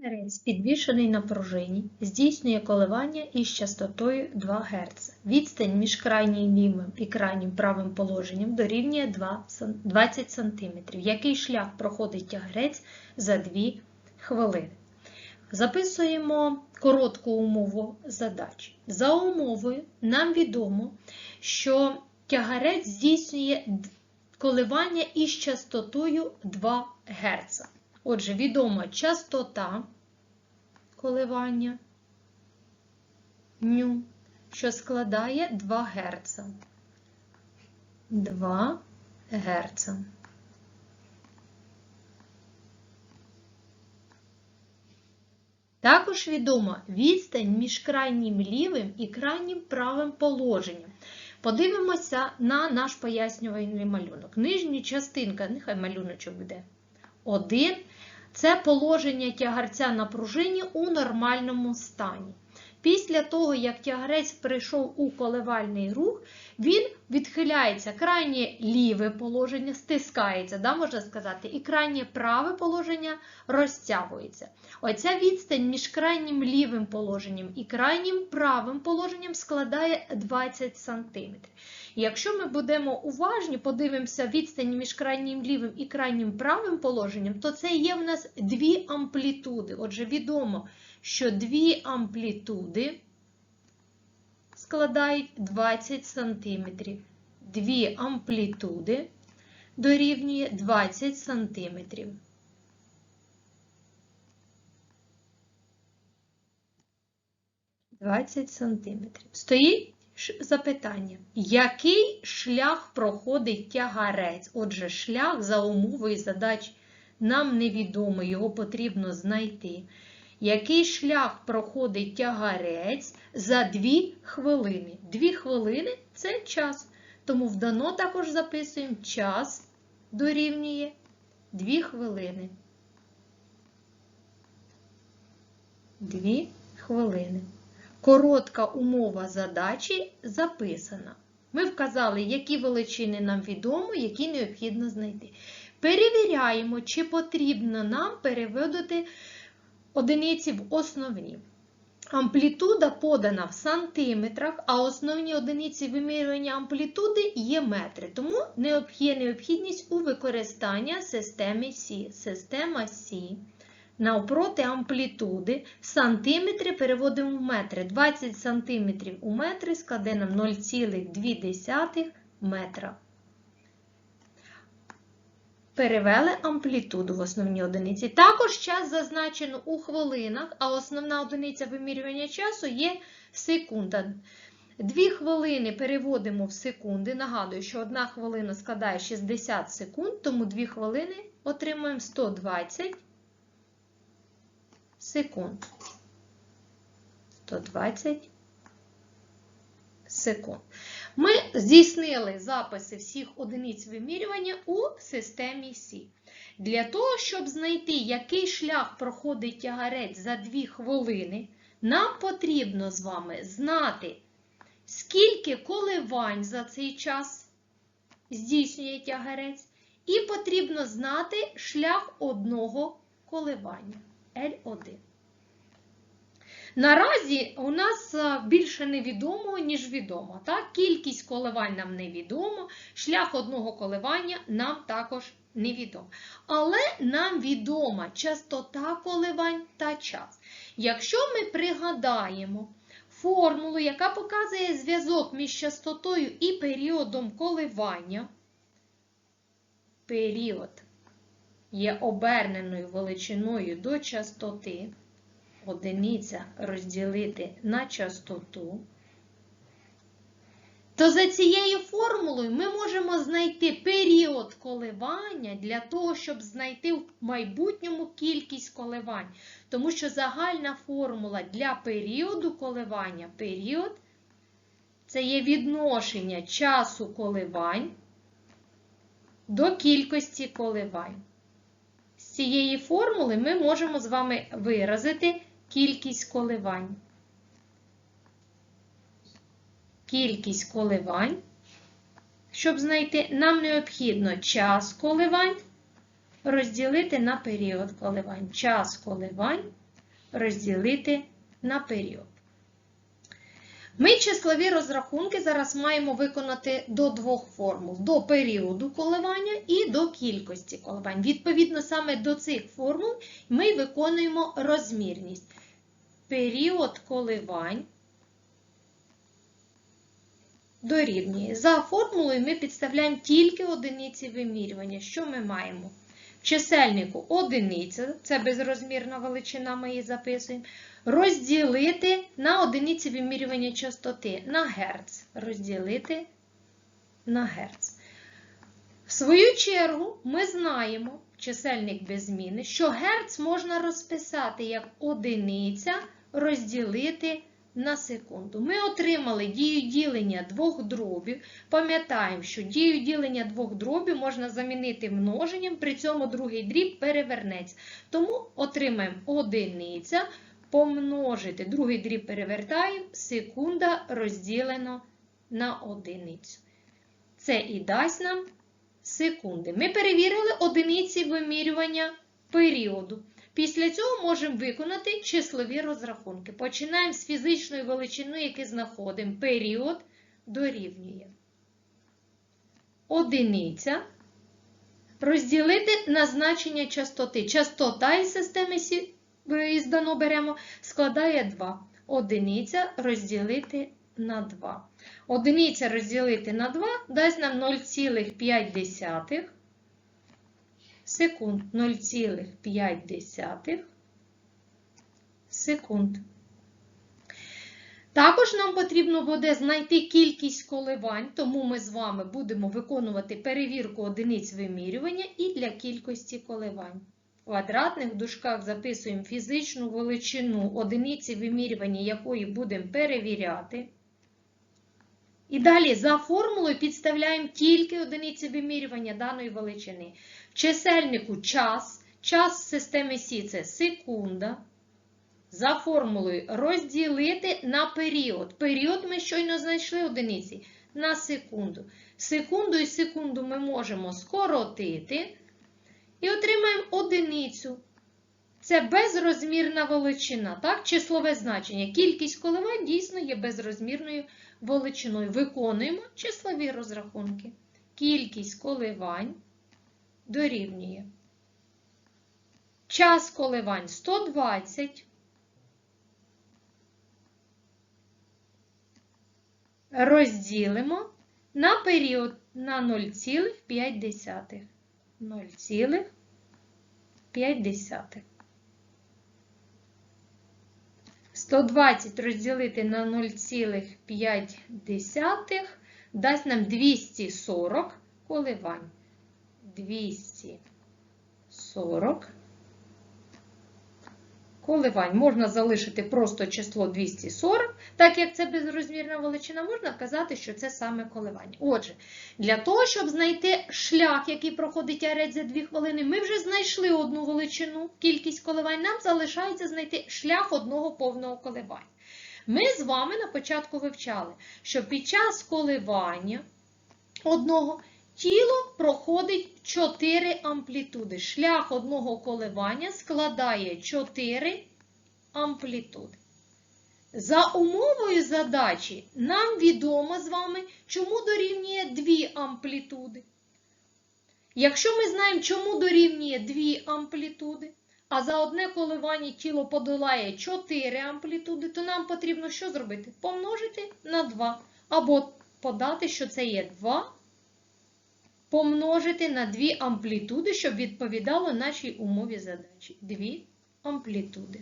Грець, підвішений на пружині, здійснює коливання із частотою 2 Гц. Відстань між крайнім лівим і крайнім правим положенням дорівнює 20 см. Який шлях проходить тягарець за 2 хвилини? Записуємо коротку умову задачі. За умовою нам відомо, що тягарець здійснює коливання із частотою 2 Гц. Отже, відома частота коливання ню, що складає 2 Гц. 2 Гц. Також відома відстань між крайнім лівим і крайнім правим положенням. Подивимося на наш пояснювальний малюнок. Нижня частинка, нехай малюночок буде 1. Це положення тягарця на пружині у нормальному стані. Після того, як тягарець прийшов у коливальний рух, він відхиляється крайнє ліве положення, стискається, да, можна сказати, і крайнє праве положення розтягується. Оця відстань між крайнім лівим положенням і крайнім правим положенням складає 20 см. Якщо ми будемо уважні, подивимося відстань між крайнім лівим і крайнім правим положенням, то це є в нас дві амплітуди. Отже, відомо, що дві амплітуди складають 20 см. Дві амплітуди дорівнює 20 см. Двадцять сантиметрів. Стоїть запитання. Який шлях проходить тягарець? Отже, шлях за умовою задач нам невідомий, його потрібно знайти. Який шлях проходить тягарець за 2 хвилини? 2 хвилини це час. Тому в дано також записуємо час дорівнює 2 хвилини. 2 хвилини. Коротка умова задачі записана. Ми вказали, які величини нам відомо, які необхідно знайти. Перевіряємо, чи потрібно нам переводити одиниці в основні. Амплітуда подана в сантиметрах, а основні одиниці вимірювання амплітуди є метри. Тому є необхідність у використанні системи Сі. Система Сі. Навпроти амплітуди сантиметри переводимо в метри. 20 сантиметрів у метри складе нам 0,2 метра. Перевели амплітуду в основні одиниці. Також час зазначено у хвилинах, а основна одиниця вимірювання часу є секунда. Дві хвилини переводимо в секунди. Нагадую, що одна хвилина складає 60 секунд, тому 2 хвилини отримуємо 120 секунд. 120 секунд. Ми здійснили записи всіх одиниць вимірювання у системі Сі. Для того, щоб знайти, який шлях проходить тягарець за 2 хвилини, нам потрібно з вами знати, скільки коливань за цей час здійснює тягарець, і потрібно знати шлях одного коливання L1. Наразі у нас е, більше невідомо, ніж відомо. Так? Кількість коливань нам невідомо, шлях одного коливання нам також невідомо. Але нам відома частота коливань та час. Якщо ми пригадаємо формулу, яка показує зв'язок між частотою і періодом коливання, період є оберненою величиною до частоти, одиниця розділити на частоту, то за цією формулою ми можемо знайти період коливання для того, щоб знайти в майбутньому кількість коливань. Тому що загальна формула для періоду коливання, період це є відношення часу коливань до кількості коливань. З цієї формули ми можемо з вами виразити кількість коливань. Кількість коливань. Щоб знайти, нам необхідно час коливань розділити на період коливань. Час коливань розділити на період. Ми числові розрахунки зараз маємо виконати до двох формул: до періоду коливання і до кількості коливань. Відповідно, саме до цих формул ми виконуємо розмірність. Період коливань дорівнює. За формулою ми підставляємо тільки одиниці вимірювання. Що ми маємо? В чисельнику одиниця, це безрозмірна величина, ми її записуємо. Розділити на одиниці вимірювання частоти на Герц. Розділити на Герц. В свою чергу, ми знаємо, чисельник без зміни, що Герц можна розписати як одиниця розділити на секунду. Ми отримали дію ділення двох дробів. Пам'ятаємо, що дію ділення двох дробів можна замінити множенням, при цьому другий дріб перевернеться. Тому отримаємо одиниця помножити. Другий дріб перевертаємо, секунда розділено на одиницю. Це і дасть нам секунди. Ми перевірили одиниці вимірювання періоду. Після цього можемо виконати числові розрахунки. Починаємо з фізичної величини, яку знаходимо. Період дорівнює. Одиниця. Розділити на значення частоти. Частота із системи із дано беремо, складає 2. Одиниця розділити на 2. Одиниця розділити на 2 дасть нам 0,5 секунд 0,5 секунд. Також нам потрібно буде знайти кількість коливань, тому ми з вами будемо виконувати перевірку одиниць вимірювання і для кількості коливань. В квадратних дужках записуємо фізичну величину одиниці вимірювання, якої будемо перевіряти. І далі за формулою підставляємо тільки одиниці вимірювання даної величини. В чисельнику час, час системи Сі це секунда. За формулою розділити на період. Період ми щойно знайшли одиниці на секунду. Секунду і секунду ми можемо скоротити і отримаємо одиницю. Це безрозмірна величина, так? числове значення. Кількість коливань дійсно є безрозмірною величиною. Виконуємо числові розрахунки. Кількість коливань дорівнює. Час коливань 120. Розділимо на період на 0,5. 0,5. 120 розділити на 0,5 дасть нам 240 коливань. 240 коливань. Можна залишити просто число 240, так як це безрозмірна величина, можна вказати, що це саме коливання. Отже, для того, щоб знайти шлях, який проходить арець за 2 хвилини, ми вже знайшли одну величину, кількість коливань, нам залишається знайти шлях одного повного коливання. Ми з вами на початку вивчали, що під час коливання одного тіло проходить 4 амплітуди. Шлях одного коливання складає 4 амплітуди. За умовою задачі нам відомо з вами, чому дорівнює 2 амплітуди. Якщо ми знаємо, чому дорівнює 2 амплітуди, а за одне коливання тіло подолає 4 амплітуди, то нам потрібно що зробити? Помножити на 2. Або подати, що це є 2 помножити на 2 амплітуди, щоб відповідало нашій умові задачі. 2 амплітуди.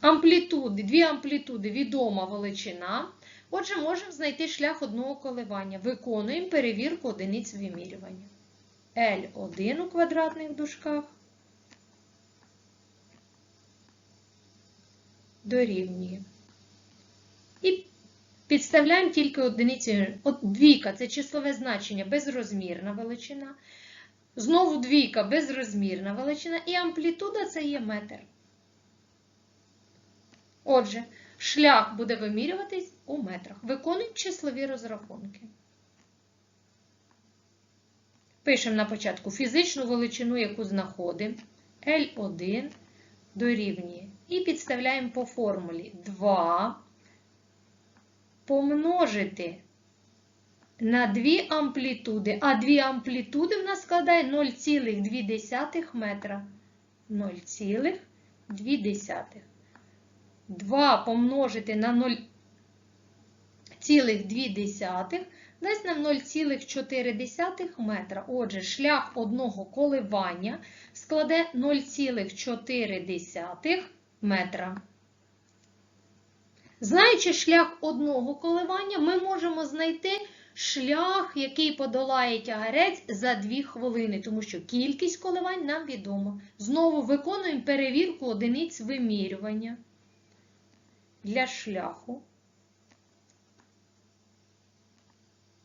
Амплітуди, дві амплітуди відома величина. Отже, можемо знайти шлях одного коливання. Виконуємо перевірку одиниць вимірювання. L1 у квадратних дужках дорівнює. І підставляємо тільки одиниці. От двійка це числове значення, безрозмірна величина. Знову двійка безрозмірна величина. І амплітуда це є метр. Отже, шлях буде вимірюватись у метрах. Виконуємо числові розрахунки. Пишемо на початку фізичну величину, яку знаходимо. L1 дорівнює. І підставляємо по формулі 2 помножити на дві амплітуди, а дві амплітуди в нас складає 0,2 метра. 0,2. 2 помножити на 0,2 дасть нам 0,4 метра. Отже, шлях одного коливання складе 0,4 метра. Знаючи шлях одного коливання, ми можемо знайти шлях, який подолає тягарець за 2 хвилини, тому що кількість коливань нам відома. Знову виконуємо перевірку одиниць вимірювання для шляху.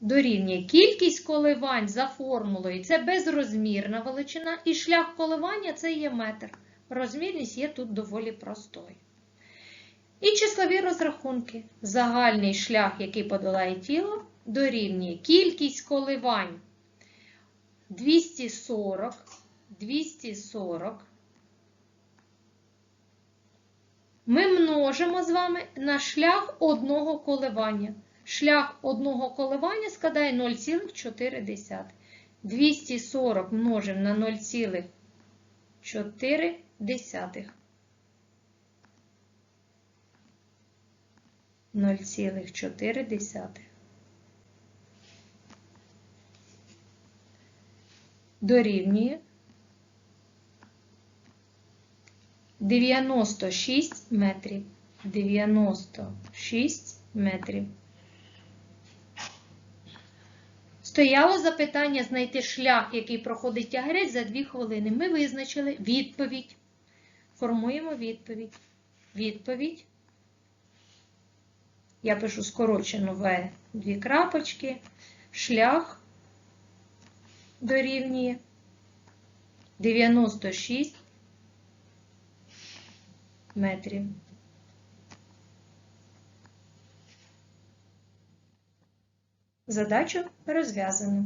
Дорівнює кількість коливань за формулою це безрозмірна величина, і шлях коливання це є метр. Розмірність є тут доволі простою. І числові розрахунки. Загальний шлях, який подолає тіло, дорівнює кількість коливань 240, 240. Ми множимо з вами на шлях одного коливання. Шлях одного коливання складає 0,4. 240 множимо на 0,4. 0,4. Дорівнює 96 метрів. 96 метрів. Стояло запитання знайти шлях, який проходить тягрець за 2 хвилини. Ми визначили відповідь. Формуємо відповідь. Відповідь. Я пишу скорочену В дві крапочки. Шлях дорівнює 96 метрів. Задачу розв'язано.